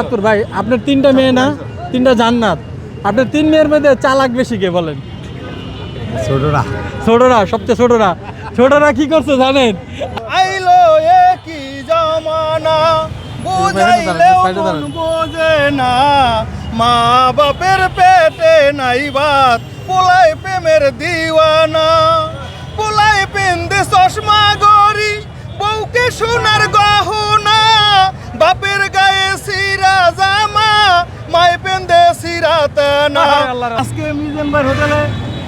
আতুর ভাই আপনার তিনটা মেয়ে না? তিনটা জান্নাত। আপনার তিন মেয়ের মধ্যে চালাক বেশি কে বলেন? ছোটরা। ছোটরা সবচেয়ে ছোটরা। ছোটরা কি করছে জানেন? আইলো একই জামানা বুঝাইলেও মন বোঝে না। মা বাপের পেটে নাই বাত পোলাই প্রেমের দিওয়ানা। পোলাই পেন্দে চশমা গরি বউকে সোনার আজকে মিজান ভাই হোটেলে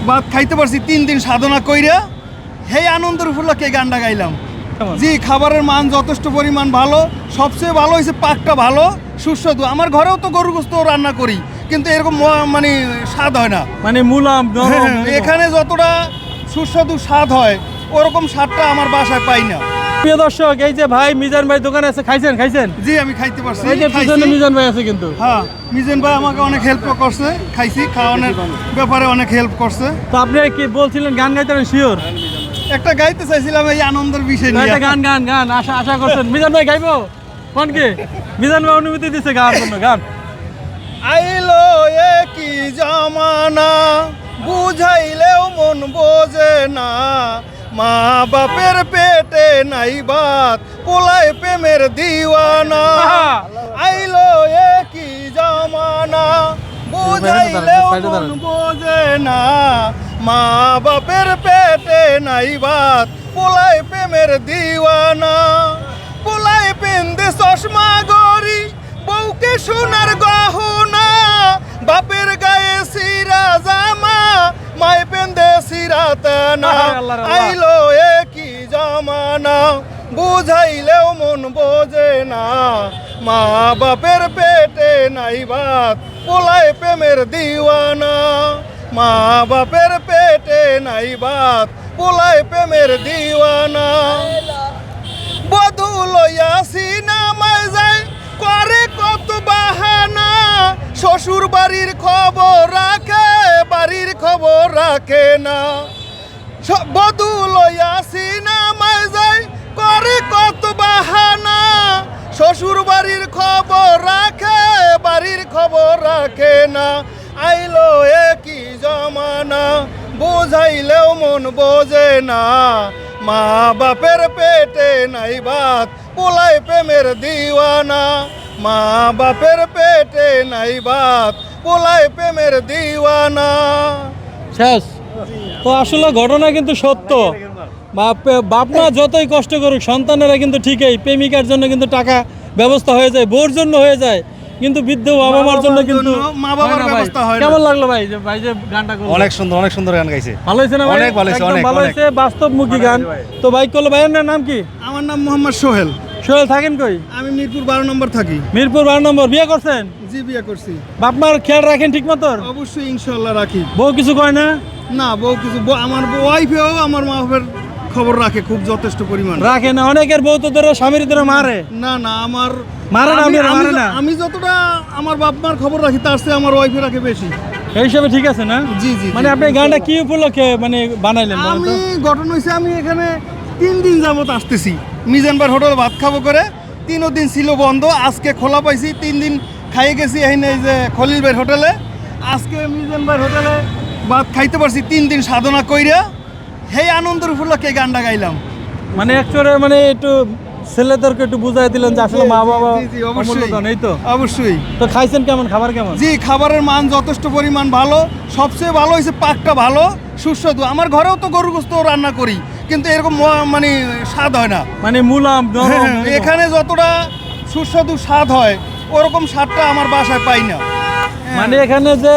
ভাত খাইতে পারছি তিন দিন সাধনা কইরা হেই আনন্দের উপলক্ষে গানটা গাইলাম? জি খাবারের মান যথেষ্ট পরিমাণ ভালো সবচেয়ে ভালো হয়েছে পাকটা ভালো সুস্বাদু। আমার ঘরেও তো গরু গোস্ত রান্না করি কিন্তু এরকম মানে স্বাদ হয় না। মানে মুলাম হ্যাঁ, এরকম। এখানে যতটা সুস্বাদু স্বাদ হয় ওরকম স্বাদটা আমার বাসায় পাই না। প্রিয় দর্শক এই যে ভাই মিজান ভাই দোকানে আছে খাইছেন খাইছেন? জি আমি খাইতে পারছি। এই যে পিছনে মিজান ভাই আছে কিন্তু। হ্যাঁ মিজেন ভাই আমাকে অনেক হেল্প করছে খাইছি খাওয়ানোর ব্যাপারে অনেক হেল্প করছে। তো আপনি কি বলছিলেন গান গাইতে শিওর একটা গাইতে চাইছিলাম এই আনন্দের বিষয় নিয়ে। একটা গান গান গান আশা আশা করছেন। মিজান ভাই গাইবো? কোন কি? মিজান ভাই অনুমতি দিছে গান জন্য গান। আইলো একই জামানা বুঝাইলেও মন বোঝে না। মা বাপের পেটে নাই বাত পোলায় প্রেমের দিওয়ানা! আইলো একই জামানা? বুঝাইলেও। মন বোঝে না। মা বাপের পেটে নাই বাত পোলায় প্রেমের দিওয়ানা। পোলায় পেন্দে চশমা গরি বউকে সোনার গহনা। বাপের গায়ে সিরা জামা মায় পেন্দে সিরাতানা আইলো বুঝাইলেও মন বোঝে না। মা বাপের পেটে নাই ভাত, পোলায় প্রেমের দিওয়ানা। মা বাপের পেটে নাই ভাত, পোলায় প্রেমের দিওয়ানা। বধু লইয়া সিনেমায় যায়, করে কত বাহানা। শ্বশুর বাড়ির খবর রাখে, বাড়ির খবর রাখে না। বধু লইয়া সিনেমায় যায় করে কত বাহানা? শ্বশুর বাড়ির খবর রাখে, বাড়ির খবর রাখে না। আইলো একই জমানা, বুঝাইলেও মন বোঝে না। মা বাপের পেটে নাই ভাত পোলাই প্রেমের দিওয়ানা। মা বাপের পেটে নাই ভাত পোলাই প্রেমের দিওয়ানা। শেষ। তো আসলে ঘটনা কিন্তু সত্য। বাপ বাপ মা যতই কষ্ট করুক সন্তানেরা কিন্তু ঠিকই প্রেমিকার জন্য কিন্তু টাকা ব্যবস্থা হয়ে যায় বোর জন্য হয়ে যায় কিন্তু বৃদ্ধ বাবা মার জন্য কিন্তু মা বাবার। ব্যবস্থা হয় কেমন লাগল ভাই যে ভাই যে গানটা করল? অনেক সুন্দর অনেক সুন্দর গান গাইছে। ভালো হয়েছে না ভাই? অনেক ভালো হয়েছে, অনেক, ভালো হয়েছে বাস্তবমুখী গান। তো ভাই করল ভাইয়ের নাম কি? আমার নাম মোহাম্মদ সোহেল। সোহেল থাকেন কই? আমি মিরপুর বারো নম্বর থাকি। মিরপুর বারো নম্বর বিয়ে করছেন? জি বিয়ে করছি। বাপ মার খেয়াল রাখেন ঠিক মতো অবশ্যই ইনশাল্লাহ রাখি। বউ কিছু কয় না? না বউ কিছু বউ- আমার ওয়াইফেও আমার মা বাপের খবর রাখে খুব যথেষ্ট পরিমাণ। রাখে না অনেকের বউ তো ধরো স্বামীর ধরে মারে। না না আমার মারে না, মারে না? আমি যতটা আমার বাপ মার খবর রাখি তার চেয়ে আমার ওয়াইফে রাখে বেশি। এই হিসাবে ঠিক আছে না? জি জি মানে। আপনি গানটা কি উপলক্ষে মানে বানাইলেন আমি? ঘটনা হয়েছে আমি এখানে তিন দিন যাবত আসতেছি। মিজানবার হোটেল ভাত খাব করে। তিনও দিন ছিল বন্ধ আজকে খোলা পাইছি তিন দিন খাইয়ে গেছি এই যে খলিল ভাইয়ের হোটেলে। আজকে মিজানবার হোটেলে ভাত খাইতে পারছি তিন দিন সাধনা কইরা। সেই আনন্দের উপলক্ষে গানটা গাইলাম? মানে একচুয়ালি মানে একটু ছেলেদেরকে একটু বুঝাই দিলেন যে আসলে মা বাবা অবশ্যই। এই তো। অবশ্যই। তো খাইছেন কেমন? খাবার কেমন? জি খাবারের মান যথেষ্ট পরিমাণ ভালো। সবচেয়ে ভালো হয়েছে পাকটা ভালো সুস্বাদু। আমার ঘরেও তো গরু গোস্ত রান্না করি কিন্তু এরকম মানে স্বাদ হয় না। মানে মুলাম হ্যাঁ, এখানে যতটা সুস্বাদু স্বাদ হয় ওরকম স্বাদটা আমার বাসায় পাই না। মানে এখানে যে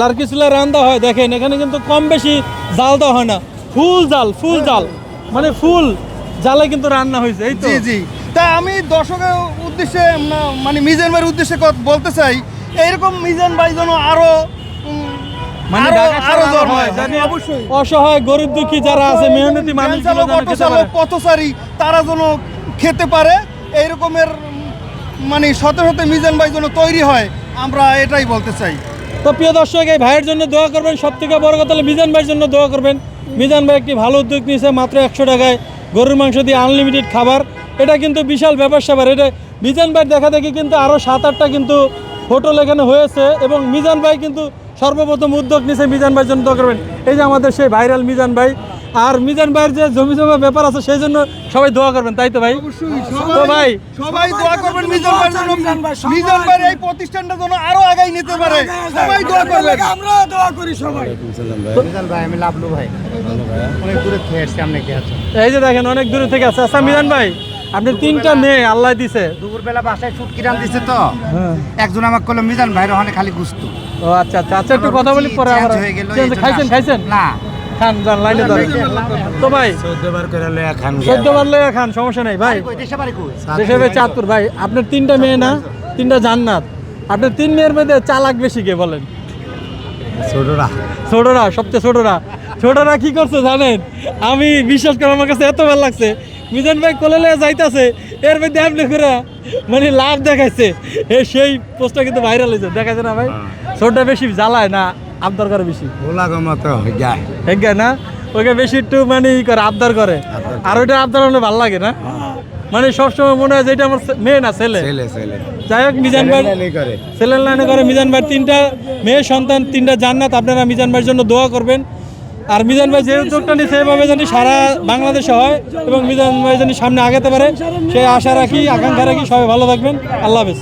লার্কি চুলা রান্না হয় দেখেন এখানে কিন্তু কম বেশি জাল দেওয়া হয় না। ফুল জাল ফুল জাল। মানে ফুল জালে কিন্তু রান্না হয়েছে এই তো? জি জি। তা আমি দর্শকের উদ্দেশ্যে মানে মিজান ভাইয়ের উদ্দেশ্যে বলতে চাই এইরকম মিজান ভাই যেন আরও মানে হয়, হয় অসহায় গরিব দুঃখী যারা আছে মেহনতি পারে। পথচারী তারা যেন খেতে পারে এই রকমের মানে শত শত মিজান ভাই যেন তৈরি হয় আমরা এটাই বলতে চাই। তো প্রিয় দর্শক এই ভাইয়ের জন্য দোয়া করবেন। সব থেকে বড় কথা মিজান ভাইয়ের জন্য দোয়া করবেন। মিজান ভাই একটি ভালো উদ্যোগ নিয়েছে, মাত্র একশো টাকায় গরুর মাংস দিয়ে আনলিমিটেড খাবার। এটা কিন্তু বিশাল ব্যাপার স্যাপার। এটা মিজান ভাই দেখা দেখি কিন্তু আরও সাত আটটা কিন্তু হোটেল এখানে হয়েছে এবং মিজান ভাই কিন্তু সর্বপ্রথম উদ্যোগ নিয়েছে, মিজান ভাইয়ের জন্য দরকার এই যে আমাদের সেই ভাইরাল মিজান ভাই আর মিজান ভাইয়ের যে জমি জমা ব্যাপার আছে সেই জন্য সবাই দোয়া করবেন তাই তো ভাই? তো ভাই সবাই দোয়া করবেন মিজান ভাইয়ের জন্য। মিজান ভাইয়ের এই প্রতিষ্ঠানটা যেন আরও আগাই নিতে পারে। সবাই দোয়া করবেন। আমরা দোয়া করি সবাই। মিজান ভাই আমি লাভলু ভাই। অনেক দূরে থেকে এসছি আপনি কি আছেন? এই যে দেখেন অনেক দূরে থেকে আছে আচ্ছা মিজান ভাই আপনি তিনটা মেয়ে আল্লাহ দিছে। দুপুরবেলা বাসায় ছুটকি রান দিছে তো। হ্যাঁ। একজন আমাকে করল মিজান ভাইয়ের ওখানে খালি গুস্তু। ও আচ্ছা আচ্ছা আচ্ছা একটু কথা বলি পরে আবার জন্য খাইছেন খাইছেন? না। খান যান লাইনে ধরেন তো ভাই চোদ্দবার করে লয়া খান চোদ্দ বার লইয়া খান সমস্যা নেই ভাই। দেশে বাড়ি কই দেশে ভাই চাঁদপুর ভাই আপনার তিনটা মেয়ে না? তিনটা জান্নাত। আপনার তিন মেয়ের মধ্যে চালাক বেশি কে বলেন? ছোটরা। ছোটরা সবচেয়ে ছোটরা। ছোটরা কি করছে জানেন? আমি বিশ্বাস করে আমার কাছে এত ভালো লাগছে। মিজান ভাই কোলে যাইতাছে এর মধ্যে আপনি করে মানে লাভ দেখাইছে। সেই পোস্টটা কিন্তু ভাইরাল হয়েছে দেখাইছে না ভাই? ছোটটা বেশি জ্বালায় না। আবদার করে বেশি? ওলা গমত যায় হেঙ্গে না? ওকে বেশি একটু মানে ই করে আবদার করে। আর ওইটা আবদার হলে ভালো লাগে না? মানে সবসময় মনে হয় যে এটা আমার মেয়ে না ছেলে। ছেলে ছেলে। যাই হোক মিজান ভাই ছেলের লাইনে করে। মিজান ভাই তিনটা মেয়ে সন্তান তিনটা জান্নাত। আপনারা মিজান ভাইয়ের জন্য দোয়া করবেন। আর মিজান ভাই যে উদ্যোগটা নিচ্ছে সেভাবে জানি সারা বাংলাদেশে হয় এবং মিজান ভাই জানি সামনে আগাতে পারে। সেই আশা রাখি আকাঙ্ক্ষা রাখি সবাই ভালো থাকবেন। আল্লাহ হাফেজ।